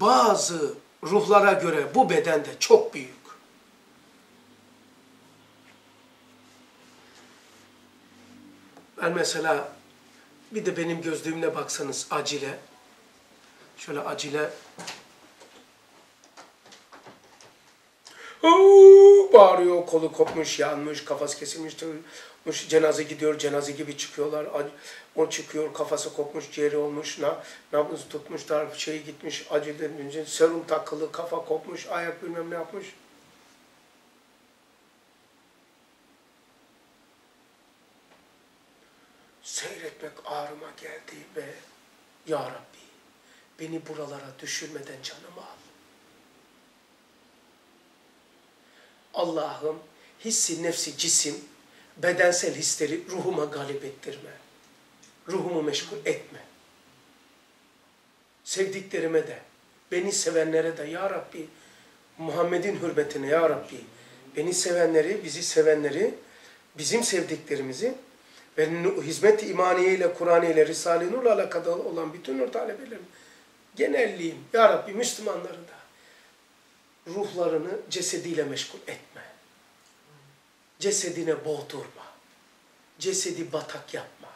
bazı ruhlara göre bu beden de çok büyük. Ben mesela bir de benim gözlüğümle baksanız acile. Şöyle acile. Bağırıyor, kolu kopmuş, yanmış, kafası kesilmiş, tırmış, cenaze gidiyor, cenaze gibi çıkıyorlar. O çıkıyor, kafası kopmuş, ciğeri olmuş, na, nabız tutmuşlar, şey gitmiş, acile, serum takılı, kafa kopmuş, ayak bilmem ne yapmış. Seyretmek ağrıma geldi ve Ya Rabbi beni buralara düşürmeden canımı al. Allah'ım hissi, nefsi, cisim, bedensel hisleri ruhuma galip ettirme. Ruhumu meşgul etme. Sevdiklerime de, beni sevenlere de Ya Rabbi, Muhammed'in hürmetine Ya Rabbi, beni sevenleri, bizi sevenleri, bizim sevdiklerimizi ve hizmet-i imaniye ile, Kur'an ile, Risale-i Nur'la alakalı olan bütün nur talebelerim, genelliğim, Ya Rabbi Müslümanları da ruhlarını cesediyle meşgul etme. Cesedine boğdurma. Cesedi batak yapma.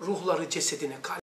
Ruhları cesedine kalp